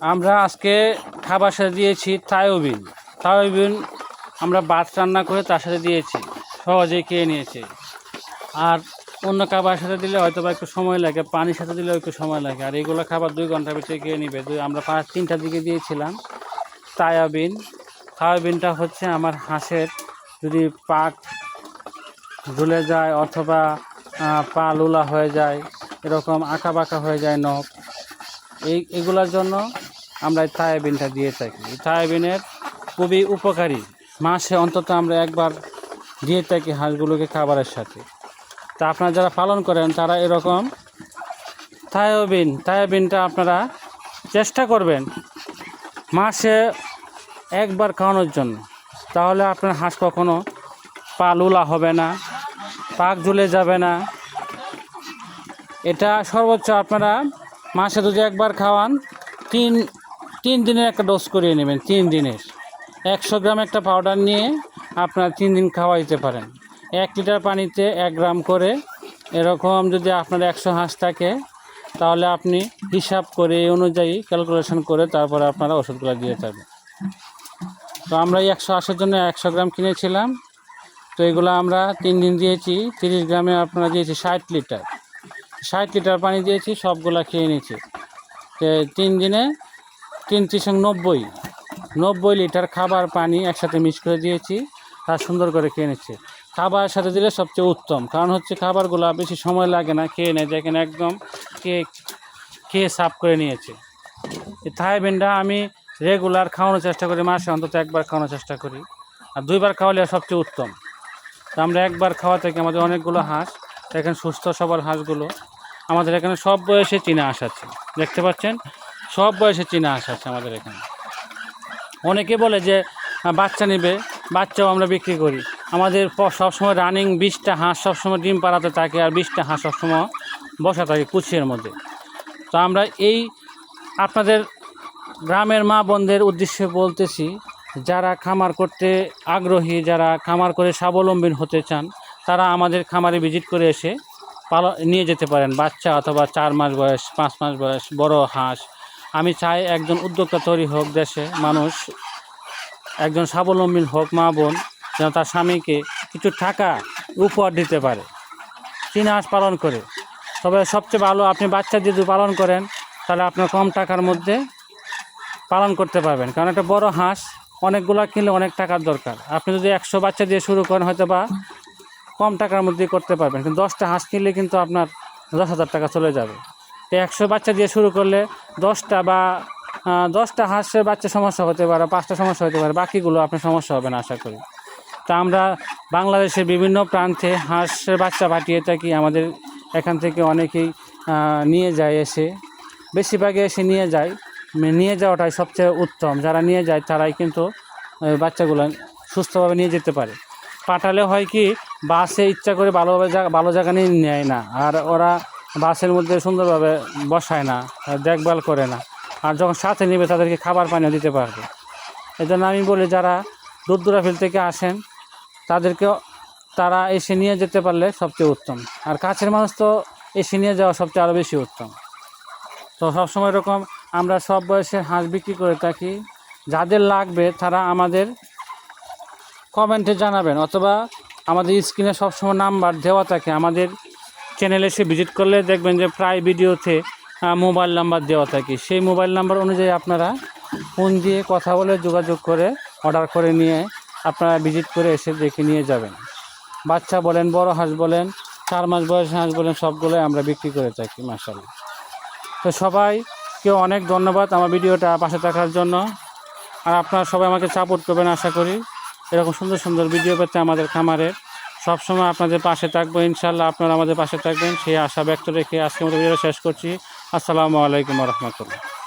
আমরা আজকে খাবার সাথে দিয়েছি থায়োবিন থায়োবিন আমরা ভাত রান্না করে তার সাথে দিয়েছি। সহজেই খেয়ে নিয়েছে। আর অন্য খাবার সাথে দিলে হয়তো বা একটু সময় লাগে, পানির সাথে দিলেও একটু সময় লাগে। আর এগুলো খাবার দুই ঘণ্টার ভিতরে খেয়ে নিবে। দুই আমরা পাঁচ তিনটার দিকে দিয়েছিলাম। তায়াবিন থায়োবিনটা হচ্ছে আমার হাঁসের যদি পাক ঝুলে যায় অথবা পা লুলা হয়ে যায়, এরকম আঁকা বাঁকা হয়ে যায় নখ। এই এগুলোর জন্য আমরা এই থায়াবিনটা দিয়ে থাকি। থায়াবিনের খুবই উপকারী। মাসে অন্তত আমরা একবার দিয়ে থাকি হাঁসগুলোকে খাবারের সাথে। তা আপনারা যারা পালন করেন, তারা এরকম থায়োবিন, থায়োবিনটা আপনারা চেষ্টা করবেন মাসে একবার খাওয়ানোর জন্য। তাহলে আপনার হাঁস কখনো পা লুলা হবে না, পাক ঝুলে যাবে না। এটা সর্বোচ্চ আপনারা মাসে যদি একবার খাওয়ান, তিন তিন দিনের একটা ডোজ করিয়ে নেবেন, তিন দিনের। একশো গ্রাম একটা পাউডার নিয়ে আপনারা তিন দিন খাওয়াইতে পারেন। এক লিটার পানিতে এক গ্রাম করে এরকম যদি আপনার একশো হাঁস থাকে, তাহলে আপনি হিসাব করে এই অনুযায়ী ক্যালকুলেশন করে তারপরে আপনারা ওষুধগুলো দিয়ে থাকবেন তো আমরা এই একশো আশির জন্য একশো গ্রাম কিনেছিলাম। তো এগুলো আমরা তিন দিন দিয়েছি, তিরিশ গ্রামে আপনারা দিয়েছি ষাট লিটার ষাট লিটার পানি দিয়েছি, সবগুলা খেয়ে নিয়েছি। তিন দিনে তিন ত্রিশ নব্বই। নব্বই লিটার খাবার পানি একসাথে মিক্স করে দিয়েছি তার সুন্দর করে খেয়ে নিচ্ছে। খাবার সাথে দিলে সবচেয়ে উত্তম, কারণ হচ্ছে খাবারগুলো বেশি সময় লাগে না খেয়ে নেয়, দেখেন একদম খেয়ে খেয়ে সাফ করে নিয়েছে। এই থাইবিনটা আমি রেগুলার খাওয়ানোর চেষ্টা করি, মাসে অন্তত একবার খাওয়ানোর চেষ্টা করি, আর দুইবার খাওয়ালে সবচেয়ে উত্তম। তো আমরা একবার খাওয়া থেকে আমাদের অনেকগুলো হাঁস, দেখেন সুস্থ সবার হাঁসগুলো, আমাদের এখানে সব বয়সে চীনা হাঁস আছে, দেখতে পাচ্ছেন? সব বয়সে চীনা হাঁস আছে আমাদের এখানে। অনেকে বলে যে বাচ্চা নেবে, বাচ্চাও আমরা বিক্রি করি। আমাদের সবসময় রানিং বিশটা হাঁস সবসময় ডিম পাড়াতে থাকে আর বিশটা হাঁস সবসময় বসা থাকে কুচিয়ের মধ্যে। তো আমরা এই আপনাদের গ্রামের মা বোনদের উদ্দেশ্যে বলতেছি, যারা খামার করতে আগ্রহী, যারা খামার করে স্বাবলম্বী হতে চান, তারা আমাদের খামারে ভিজিট করে এসে পালন নিয়ে যেতে পারেন। বাচ্চা অথবা চার মাস বয়স, পাঁচ মাস বয়স, বড় হাঁস আমি চাই একজন উদ্যোক্তা তৈরি হোক দেশে, মানুষ, একজন স্বাবলম্বী হোক মা বোন, যেন তার স্বামীকে কিছু টাকা উপহার দিতে পারে। তিন হাঁস পালন করে। তবে সবচেয়ে ভালো আপনি বাচ্চা যদি পালন করেন, তাহলে আপনার কম টাকার মধ্যে পালন করতে পারবেন। কারণ একটা বড় হাঁস, অনেকগুলো কিনলে অনেক টাকার দরকার। আপনি যদি একশো বাচ্চা দিয়ে শুরু করেন হয়তো বা কম টাকার মধ্যে করতে পারবেন। কিন্তু দশটা হাঁস কিনলে কিন্তু আপনার দশ হাজার টাকা চলে যাবে। একশো বাচ্চা দিয়ে শুরু করলে দশটা বা দশটা হাঁসের বাচ্চা সমস্যা হতে পারে, পাঁচটা সমস্যা হতে পারে, বাকিগুলো আপনার সমস্যা হবে না আশা করি। তা আমরা বাংলাদেশের বিভিন্ন প্রান্তে হাঁসের বাচ্চা পাঠিয়ে থাকি, আমাদের এখান থেকে অনেকেই নিয়ে যায় এসে। বেশিরভাগে এসে নিয়ে যায় নিয়ে যাওয়াটাই সবচেয়ে উত্তম। যারা নিয়ে যায় তারাই কিন্তু বাচ্চাগুলো সুস্থভাবে নিয়ে যেতে পারে। পাঠালে হয় কি, বাসে ইচ্ছা করে ভালোভাবে ভালো জায়গা নিয়ে নেয় না। আর ওরা বাসের মধ্যে সুন্দরভাবে বসায় না দেখভাল করে না। আর যখন সাথে নেবে, তাদেরকে খাবার পানিও দিতে পারবে। এই জন্য আমি বলি, যারা দূর দূরাফিল থেকে আসেন, তাদেরকে তারা এসে নিয়ে যেতে পারলে সবচেয়ে উত্তম। আর কাছের মানুষ তো এসে নিয়ে যাওয়া সবচেয়ে আরও বেশি উত্তম। তো সবসময় এরকম আমরা সব বয়সের হাঁস বিক্রি করে থাকি। যাদের লাগবে, তারা আমাদের কমেন্টে জানাবেন, অথবা আমাদের স্ক্রিনে সবসময় নাম্বার দেওয়া থাকে। আমাদের চ্যানেলে এসে ভিজিট করলে দেখবেন যে প্রায় ভিডিওতে মোবাইল নাম্বার দেওয়া থাকে। সেই মোবাইল নাম্বার অনুযায়ী আপনারা ফোন দিয়ে কথা বলে যোগাযোগ করে অর্ডার করে নিয়ে আপনারা ভিজিট করে এসে দেখে নিয়ে যাবেন। বাচ্চা বলেন, বড় হাঁস বলেন, চার মাস বয়সী হাঁস বলেন, সবগুলোই আমরা বিক্রি করে থাকি মাসাল্লাহ তো সবাইকে অনেক ধন্যবাদ আমার ভিডিওটা পাশে থাকার জন্য। আর আপনারা সবাই আমাকে সাপোর্ট করবেন, আশা করি। এরকম সুন্দর সুন্দর ভিডিও পেতে আমাদের খামারে সবসময় আপনাদের পাশে থাকব, ইনশাল্লাহ আপনারা আমাদের পাশে থাকবেন। সেই আশা ব্যক্ত রেখে আজকে মতো ভিডিও শেষ করছি। আসসালামু আলাইকুম রহমতুল্লাহ।